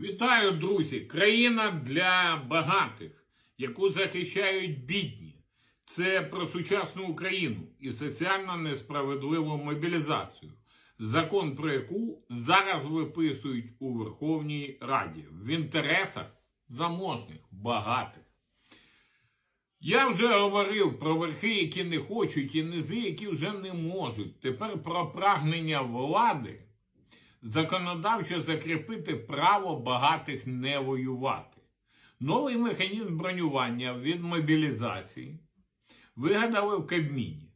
Вітаю, друзі! Країна для багатих, яку захищають бідні. Це про сучасну Україну і соціально несправедливу мобілізацію, закон про яку зараз виписують у Верховній Раді в інтересах заможних, багатих. Я вже говорив про верхи, які не хочуть, і низи, які вже не можуть. Тепер про прагнення влади законодавчо закріпити право багатих не воювати. Новий механізм бронювання від мобілізації вигадали в Кабміні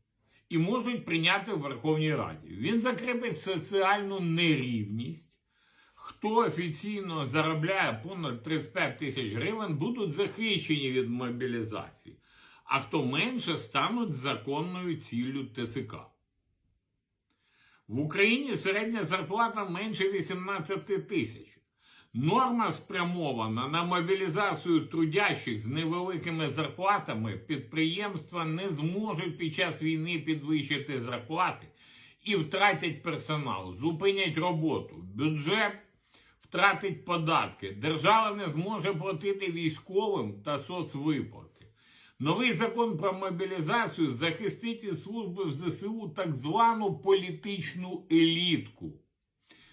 і можуть прийняти в Верховній Раді. Він закріпить соціальну нерівність. Хто офіційно заробляє понад 35 тисяч гривень, будуть захищені від мобілізації, а хто менше стануть законною ціллю ТЦК. В Україні середня зарплата менше 18 тисяч. Норма спрямована на мобілізацію трудящих з невеликими зарплатами. Підприємства не зможуть під час війни підвищити зарплати і втратять персонал, зупинять роботу. Бюджет втратить податки. Держава не зможе платити військовим та соцвиплати. Новий закон про мобілізацію захистить від служби в ЗСУ так звану політичну елітку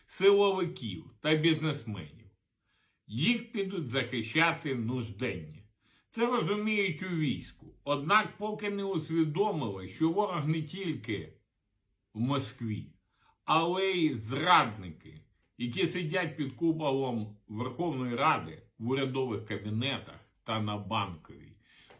силовиків та бізнесменів. Їх підуть захищати нужденні. Це розуміють у війську. Однак, поки не усвідомили, що ворог не тільки в Москві, але й зрадники, які сидять під куполом Верховної Ради в урядових кабінетах та на банковій.